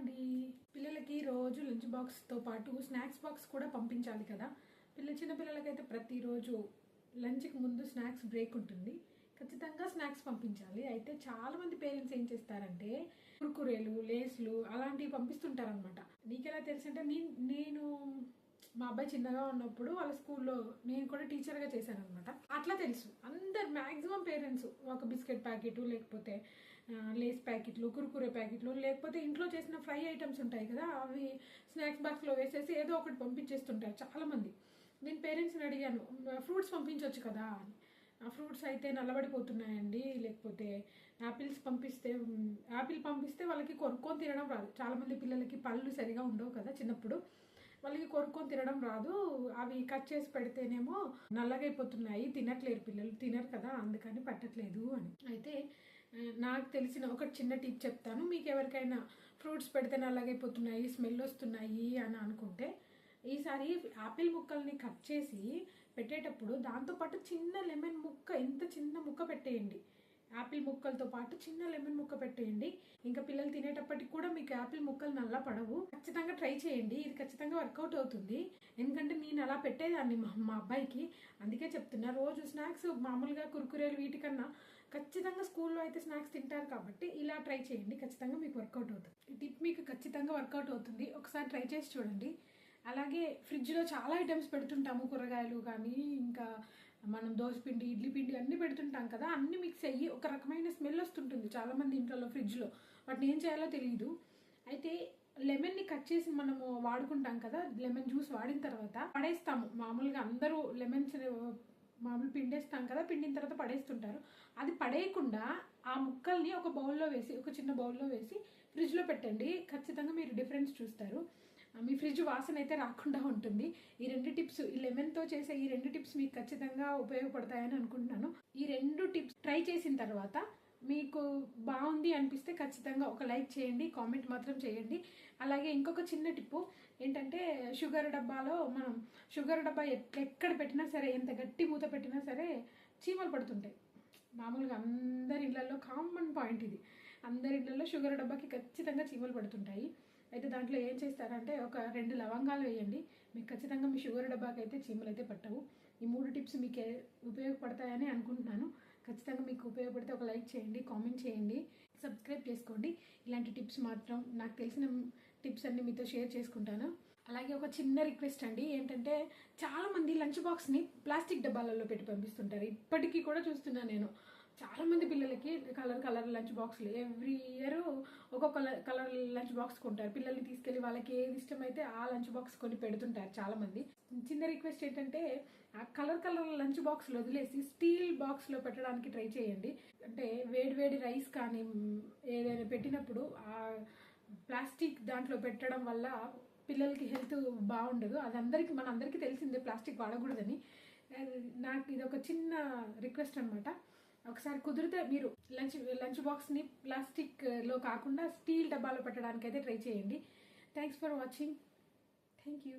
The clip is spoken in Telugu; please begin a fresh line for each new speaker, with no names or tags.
అండి పిల్లలకి రోజు లంచ్ బాక్స్తో పాటు స్నాక్స్ బాక్స్ కూడా పంపించాలి కదా. పిల్ల చిన్న పిల్లలకైతే ప్రతిరోజు లంచ్కి ముందు స్నాక్స్ బ్రేక్ ఉంటుంది. ఖచ్చితంగా స్నాక్స్ పంపించాలి. అయితే చాలా మంది పేరెంట్స్ ఏం చేస్తారంటే కుర్కురేలు లేస్లు అలాంటివి పంపిస్తుంటారనమాట నీకెలా తెలుసు అంటే నేను నేను మా అబ్బాయి చిన్నగా ఉన్నప్పుడు వాళ్ళ స్కూల్లో నేను కూడా టీచర్గా చేశాను అనమాట అట్లా తెలుసు. అందరు మ్యాక్సిమం పేరెంట్స్ ఒక బిస్కెట్ ప్యాకెట్ లేకపోతే లేస్ ప్యాకెట్లు కురుకురే ప్యాకెట్లు లేకపోతే ఇంట్లో చేసిన ఫ్రై ఐటమ్స్ ఉంటాయి కదా అవి స్నాక్స్ బాక్స్లో వేసేసి ఏదో ఒకటి పంపించేస్తుంటారు చాలామంది. నేను పేరెంట్స్ని అడిగాను ఫ్రూట్స్ పంపించవచ్చు కదా అని. ఆ ఫ్రూట్స్ అయితే నల్లబడిపోతున్నాయండి లేకపోతే యాపిల్స్ పంపిస్తే యాపిల్ పంపిస్తే వాళ్ళకి కొనుక్కొని తినడం రాదు. చాలామంది పిల్లలకి పళ్ళు సరిగా ఉండవు కదా చిన్నప్పుడు. వాళ్ళకి కొనుక్కొని తినడం రాదు. అవి కట్ చేసి పెడితేనేమో నల్లగైపోతున్నాయి. తినట్లేరు పిల్లలు. తినరు కదా. అందుకని పట్టట్లేదు అని. అయితే నాకు తెలిసిన ఒక చిన్న టిప్ చెప్తాను. మీకు ఎవరికైనా ఫ్రూట్స్ పెడితే నల్లగైపోతున్నాయి స్మెల్ వస్తున్నాయి అని అనుకుంటే ఈసారి ఆపిల్ ముక్కల్ని కట్ చేసి పెట్టేటప్పుడు దాంతోపాటు చిన్న లెమన్ ముక్క ఎంత చిన్న ముక్క పెట్టేయండి. యాపిల్ ముక్కలతో పాటు చిన్న లెమన్ ముక్క పెట్టేయండి. ఇంకా పిల్లలు తినేటప్పటికి కూడా మీకు యాపిల్ ముక్కలు నల్ల పడవు. ఖచ్చితంగా ట్రై చేయండి. ఇది ఖచ్చితంగా వర్కౌట్ అవుతుంది. ఎందుకంటే నేను అలా పెట్టేదాన్ని మా మా అబ్బాయికి. అందుకే చెప్తున్నా రోజు స్నాక్స్ మామూలుగా కురుకురేలు వీటికన్నా ఖచ్చితంగా స్కూల్లో అయితే స్నాక్స్ తింటారు కాబట్టి ఇలా ట్రై చేయండి. ఖచ్చితంగా మీకు వర్కౌట్ అవుతుంది. ఈ టిప్ మీకు ఖచ్చితంగా వర్కౌట్ అవుతుంది. ఒకసారి ట్రై చేసి చూడండి. అలాగే ఫ్రిడ్జ్లో చాలా ఐటమ్స్ పెడుతుంటాము. కూరగాయలు కానీ ఇంకా మనం దోసపిండి ఇడ్లీ పిండి అన్నీ పెడుతుంటాం కదా అన్ని మిక్స్ అయ్యి ఒక రకమైన స్మెల్ వస్తుంటుంది చాలామంది ఇంట్లో ఫ్రిడ్జ్లో వాటిని ఏం చేయాలో తెలియదు అయితే లెమన్ని కట్ చేసి మనము వాడుకుంటాం కదా లెమన్ జ్యూస్ వాడిన తర్వాత పడేస్తాము. మామూలుగా అందరూ లెమన్స్ మామూలు పిండేస్తాం కదా పిండిన తర్వాత పడేస్తుంటారు. అది పడేయకుండా ఆ ముక్కల్ని ఒక బౌల్లో వేసి ఒక చిన్న బౌల్లో వేసి ఫ్రిడ్జ్లో పెట్టండి. ఖచ్చితంగా మీరు డిఫరెన్స్ చూస్తారు. మీ ఫ్రిడ్జ్ వాసన అయితే రాకుండా ఉంటుంది. ఈ రెండు టిప్స్ ఈ లెమన్తో చేసే ఈ రెండు టిప్స్ మీకు ఖచ్చితంగా ఉపయోగపడతాయని అనుకుంటున్నాను. ఈ రెండు టిప్స్ ట్రై చేసిన తర్వాత మీకు బాగుంది అనిపిస్తే ఖచ్చితంగా ఒక లైక్ చేయండి కామెంట్ మాత్రం చేయండి. అలాగే ఇంకొక చిన్న టిప్పు ఏంటంటే షుగర్ డబ్బాలో మనం షుగర్ డబ్బా ఎక్కడ పెట్టినా సరే ఎంత గట్టి మూత పెట్టినా సరే చీమలు పడుతుంటాయి. మామూలుగా అందరి ఇళ్ళలో కామన్ పాయింట్ ఇది. అందరి ఇళ్ళలో షుగర్ డబ్బాకి ఖచ్చితంగా చీమలు పడుతుంటాయి. అయితే దాంట్లో ఏం చేస్తారంటే ఒక రెండు లవంగాలు వేయండి. మీకు ఖచ్చితంగా మీ షుగర్ డబ్బాకి అయితే చీమలు అయితే పట్టవు. ఈ మూడు టిప్స్ మీకు ఉపయోగపడతాయని అనుకుంటున్నాను. ఖచ్చితంగా మీకు ఉపయోగపడితే ఒక లైక్ చేయండి కామెంట్ చేయండి సబ్స్క్రైబ్ చేసుకోండి. ఇలాంటి టిప్స్ మాత్రం నాకు తెలిసిన టిప్స్ అన్ని మీతో షేర్ చేసుకుంటాను. అలాగే ఒక చిన్న రిక్వెస్ట్ అండి ఏంటంటే చాలామంది లంచ్ బాక్స్ని ప్లాస్టిక్ డబ్బాలలో పెట్టి పంపిస్తుంటారు. ఇప్పటికీ కూడా చూస్తున్నాను నేను. చాలా మంది పిల్లలకి కలర్ కలర్ లంచ్ బాక్స్లు ఎవ్రీ ఇయర్ ఒక్కొక్క కలర్ లంచ్ బాక్స్ కొంటారు. పిల్లల్ని తీసుకెళ్ళి వాళ్ళకి ఏది ఇష్టమైతే ఆ లంచ్ బాక్స్ కొని పెడుతుంటారు చాలా మంది. చిన్న రిక్వెస్ట్ ఏంటంటే ఆ కలర్ కలర్ లంచ్ బాక్స్ వదిలేసి స్టీల్ బాక్స్లో పెట్టడానికి ట్రై చేయండి. అంటే వేడి వేడి రైస్ కానీ ఏదైనా పెట్టినప్పుడు ఆ ప్లాస్టిక్ దాంట్లో పెట్టడం వల్ల పిల్లలకి హెల్త్ బాగుండదు. అది అందరికీ మన అందరికీ తెలిసిందే ప్లాస్టిక్ వాడకూడదని. నాకు ఇది ఒక చిన్న రిక్వెస్ట్ అనమాట ఒకసారి కుదిరితే మీరు లంచ్ లంచ్ బాక్స్ని ప్లాస్టిక్లో uh, కాకుండా స్టీల్ డబ్బాలో పెట్టడానికి అయితే ట్రై చేయండి. Thanks for watching thank you